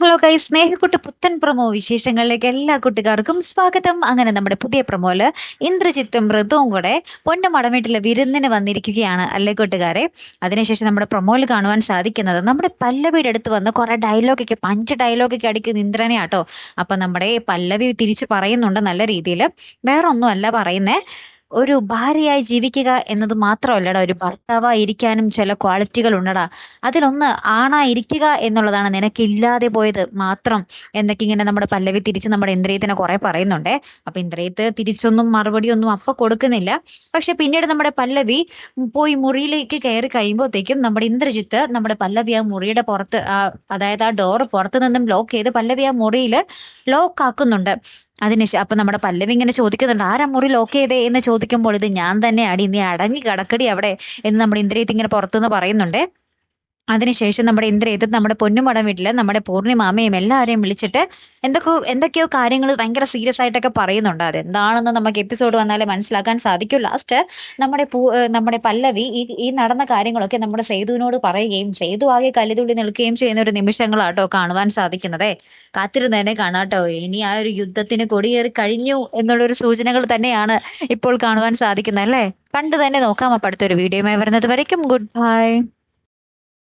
Hello കൈ സ്നേഹക്കുട്ടി പുത്തൻ promo വിശേഷങ്ങളിലേക്ക് എല്ലാ കുട്ടികാർക്കും സ്വാഗതം. അങ്ങനെ നമ്മുടെ പുതിയ പ്രമോൽ ഇന്ദ്രജിത്തും മൃദുവും കൂടെ പൊന്നുമടം വീട്ടിലെ വിരുന്നിന് വന്നിരിക്കുകയാണ് അല്ലേ കൂട്ടുകാരെ? അതിനുശേഷം നമ്മുടെ പ്രൊമോയിൽ കാണുവാൻ സാധിക്കുന്നത് നമ്മുടെ പല്ലവിയുടെ അടുത്ത് വന്ന് കുറെ ഡയലോഗൊക്കെ പഞ്ച് ഡയലോഗൊക്കെ അടിക്കുന്ന ഇന്ദ്രനെ ആട്ടോ അപ്പൊ നമ്മുടെ പല്ലവി തിരിച്ചു പറയുന്നുണ്ട് നല്ല രീതിയിൽ വേറെ ഒന്നും അല്ല പറയുന്നേ. ഒരു ഭാര്യയായി ജീവിക്കുക എന്നത് മാത്രമല്ലടാ ഒരു ഭർത്താവായിരിക്കാനും ചില ക്വാളിറ്റികൾ ഉണ്ടടാ. അതിലൊന്ന് ആണായിരിക്കുക എന്നുള്ളതാണ് നിനക്കില്ലാതെ പോയത് മാത്രം എന്നൊക്കെ ഇങ്ങനെ നമ്മുടെ പല്ലവി തിരിച്ച് നമ്മുടെ ഇന്ദ്രിയത്തിനെ കുറെ പറയുന്നുണ്ടേ. അപ്പൊ ഇന്ദ്രിയത്ത് തിരിച്ചൊന്നും മറുപടി ഒന്നും അപ്പൊ കൊടുക്കുന്നില്ല. പക്ഷെ പിന്നീട് നമ്മുടെ പല്ലവി പോയി മുറിയിലേക്ക് കയറി കഴിയുമ്പോഴത്തേക്കും നമ്മുടെ ഇന്ദ്രജിത്ത് നമ്മുടെ പല്ലവി ആ മുറിയുടെ പുറത്ത് അതായത് ആ ഡോർ പുറത്തു നിന്നും ലോക്ക് ചെയ്ത് പല്ലവി ആ മുറിയിൽ ലോക്ക് ആക്കുന്നുണ്ട്. അതിന് അപ്പൊ നമ്മുടെ പല്ലവി ഇങ്ങനെ ചോദിക്കുന്നുണ്ട് ആരാ മുറി ലോക്ക് ചെയ്തേ? എന്ന് ചോദിക്കുമ്പോൾ ഇത് ഞാൻ തന്നെ അടി നീ അടങ്ങി കിടക്കടി അവിടെ എന്ന് നമ്മുടെ ഇന്ദ്രിയത്തിങ്ങനെ പുറത്തുനിന്ന് പറയുന്നുണ്ട്. അതിനുശേഷം നമ്മുടെ ഇന്ദ്രയത്ത് നമ്മുടെ പൊന്നുമടം വീട്ടിൽ നമ്മുടെ പൂർണിമാമയും എല്ലാവരെയും വിളിച്ചിട്ട് എന്തൊക്കെയോ എന്തൊക്കെയോ കാര്യങ്ങൾ ഭയങ്കര സീരിയസ് ആയിട്ടൊക്കെ പറയുന്നുണ്ട്. അത് എന്താണെന്ന് നമുക്ക് എപ്പിസോഡ് വന്നാലേ മനസ്സിലാക്കാൻ സാധിക്കും. ലാസ്റ്റ് നമ്മുടെ പൂ നമ്മുടെ പല്ലവി ഈ ഈ നടന്ന കാര്യങ്ങളൊക്കെ നമ്മുടെ സേതുവിനോട് പറയുകയും സേതു ആകെ കല്ലുതുള്ളി നിൽക്കുകയും ചെയ്യുന്ന ഒരു നിമിഷങ്ങളാട്ടോ കാണുവാൻ സാധിക്കുന്നതേ. കാത്തിരുന്നതന്നെ കാണാട്ടോ. ഇനി ആ ഒരു യുദ്ധത്തിന് കൊടിയേറി കഴിഞ്ഞു എന്നുള്ളൊരു സൂചനകൾ തന്നെയാണ് ഇപ്പോൾ കാണുവാൻ സാധിക്കുന്നത് അല്ലേ? കണ്ടു തന്നെ നോക്കാം. അപ്പടുത്തൊരു വീഡിയോയുമായി വരുന്നത് വരയ്ക്കും. Good bye